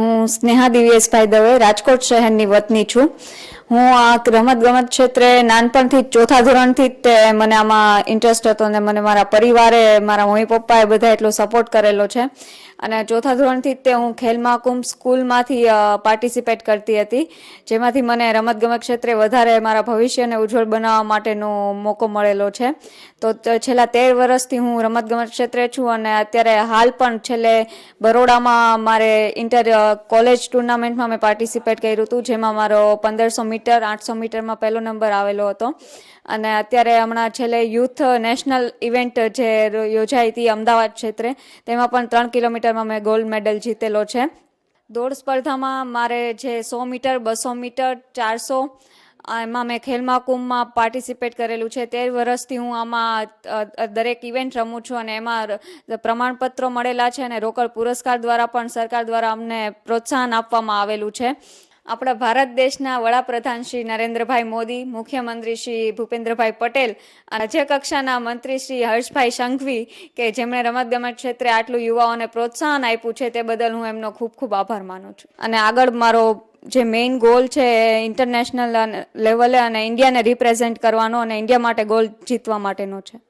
હું સ્નેહા દિવ્યેશભાઈ દવે રાજકોટ શહેરની વતની છું. હું આ રમત ગમત ક્ષેત્રે નાનપણથી ચોથા ધોરણથી જ તે મને આમાં ઇન્ટરેસ્ટ હતો અને મને મારા પરિવારે, મારા મમ્મી પપ્પાએ બધા એટલો સપોર્ટ કરેલો છે. અને ચોથા ધોરણથી જ તે હું ખેલ મહાકુંભ સ્કૂલમાંથી પાર્ટિસિપેટ કરતી હતી. જેમાંથી મને રમતગમત ક્ષેત્રે વધારે મારા ભવિષ્યને ઉજ્જવળ બનાવવા માટેનો મોકો મળેલો છે. તો છેલ્લા તેર વર્ષથી હું રમતગમત ક્ષેત્રે છું અને અત્યારે હાલ પણ છેલ્લે બરોડામાં મારે ઇન્ટર કોલેજ ટુર્નામેન્ટમાં મેં પાર્ટિસિપેટ કર્યું હતું, જેમાં મારો પંદરસો મીટર આઠસો મીટરમાં પહેલો નંબર આવેલો હતો. અને અત્યારે હમણાં છેલ્લે યુથ નેશનલ ઇવેન્ટ જે યોજાઈ હતી અમદાવાદ ક્ષેત્રે, તેમાં પણ ત્રણ કિલોમીટરમાં મેં ગોલ્ડ મેડલ જીતેલો છે. દોડ સ્પર્ધામાં મારે જે સો મીટર, બસો મીટર, ચારસો, એમાં મેં ખેલ મહાકુંભમાં પાર્ટિસિપેટ કરેલું છે. તેર વર્ષથી હું આમાં દરેક ઇવેન્ટ રમું છું અને એમાં પ્રમાણપત્રો મળેલા છે અને રોકડ પુરસ્કાર દ્વારા પણ સરકાર દ્વારા અમને પ્રોત્સાહન આપવામાં આવેલું છે. આપણા ભારત દેશના વડાપ્રધાન શ્રી નરેન્દ્રભાઈ મોદી, મુખ્યમંત્રી શ્રી ભૂપેન્દ્રભાઈ પટેલ અને રાજ્ય કક્ષાના મંત્રી શ્રી હર્ષભાઈ સંઘવી કે જેમણે રમતગમત ક્ષેત્રે આટલું યુવાઓને પ્રોત્સાહન આપ્યું છે તે બદલ હું એમનો ખૂબ ખૂબ આભાર માનું છું. અને આગળ મારો જે મેઇન ગોલ છે એ ઇન્ટરનેશનલ લેવલે અને ઇન્ડિયાને રિપ્રેઝેન્ટ કરવાનો અને ઇન્ડિયા માટે ગોલ જીતવા માટેનો છે.